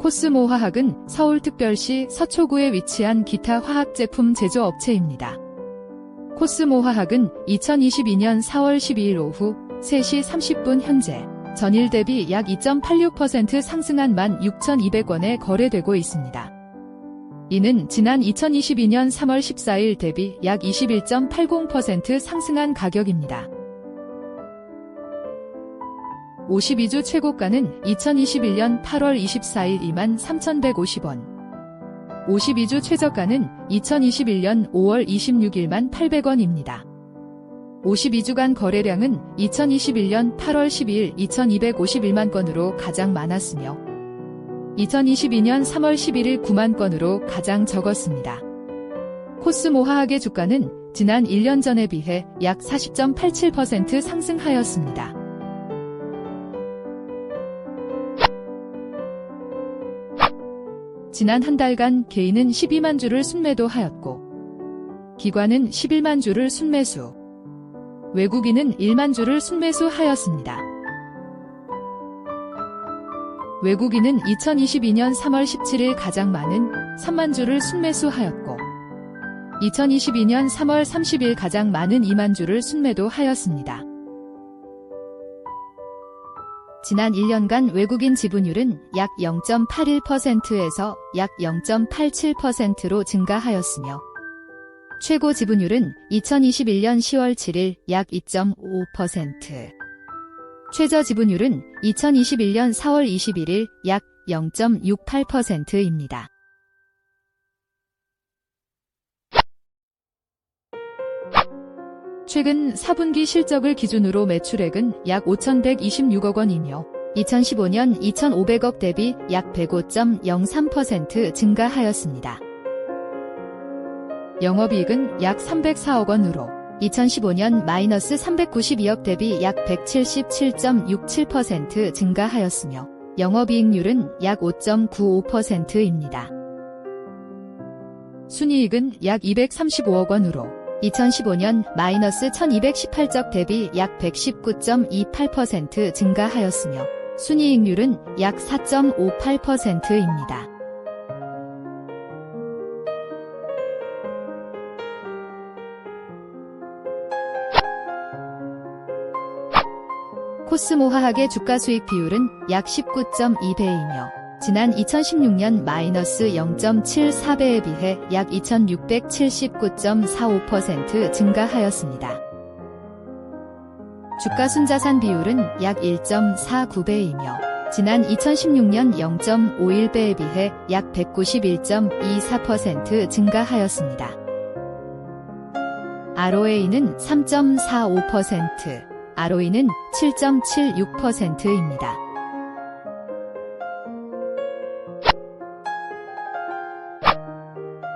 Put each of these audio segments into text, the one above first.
코스모 화학은 서울특별시 서초구에 위치한 기타 화학 제품 제조업체입니다. 코스모 화학은 2022년 4월 12일 오후 3시 30분 현재 전일 대비 약 2.86% 상승한 16,200원에 거래되고 있습니다. 이는 지난 2022년 3월 14일 대비 약 21.80% 상승한 가격입니다. 52주 최고가는 2021년 8월 24일 23,150원. 52주 최저가는 2021년 5월 26일 1,800원입니다. 52주간 거래량은 2021년 8월 12일 2,251만 건으로 가장 많았으며 2022년 3월 11일 9만 건으로 가장 적었습니다. 코스모 화학의 주가는 지난 1년 전에 비해 약 40.87% 상승하였습니다. 지난 한 달간 개인은 12만 주를 순매도하였고 기관은 11만 주를 순매수, 외국인은 1만 주를 순매수하였습니다. 외국인은 2022년 3월 17일 가장 많은 3만 주를 순매수하였고 2022년 3월 30일 가장 많은 2만 주를 순매도하였습니다. 지난 1년간 외국인 지분율은 약 0.81%에서 약 0.87%로 증가하였으며 최고 지분율은 2021년 10월 7일 약 2.5%, 최저 지분율은 2021년 4월 21일 약 0.68%입니다. 최근 4분기 실적을 기준으로 매출액은 약 5,126억 원이며 2015년 2,500억 대비 약 105.03% 증가하였습니다. 영업이익은 약 304억 원으로 2015년 마이너스 392억 대비 약 177.67% 증가하였으며 영업이익률은 약 5.95%입니다. 순이익은 약 235억 원으로 2015년 마이너스 1218적 대비 약 119.28% 증가하였으며 순이익률은 약 4.58%입니다. 코스모 화학의 주가 수익 비율은 약 19.2배이며 지난 2016년 마이너스 0.74배에 비해 약 2679.45% 증가하였습니다. 주가 순자산 비율은 약 1.49배이며 지난 2016년 0.51배에 비해 약 191.24% 증가하였습니다. ROA는 3.45%, ROE는 7.76%입니다.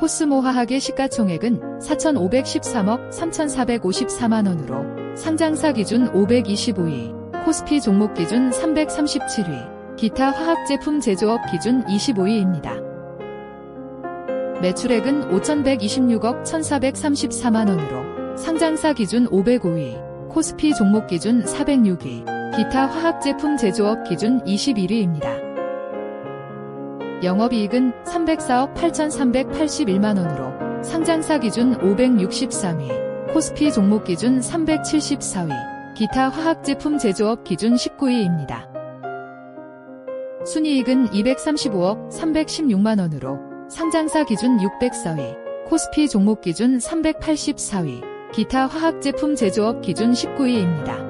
코스모화학의 시가총액은 4,513억 3,454만원으로 상장사 기준 525위, 코스피 종목 기준 337위, 기타 화학제품 제조업 기준 25위입니다. 매출액은 5,126억 1,434만원으로 상장사 기준 505위, 코스피 종목 기준 406위, 기타 화학제품 제조업 기준 21위입니다. 영업이익은 304억 8,381만원으로 상장사 기준 563위, 코스피 종목 기준 374위, 기타 화학제품 제조업 기준 19위입니다. 순이익은 235억 316만원으로 상장사 기준 604위, 코스피 종목 기준 384위, 기타 화학제품 제조업 기준 19위입니다.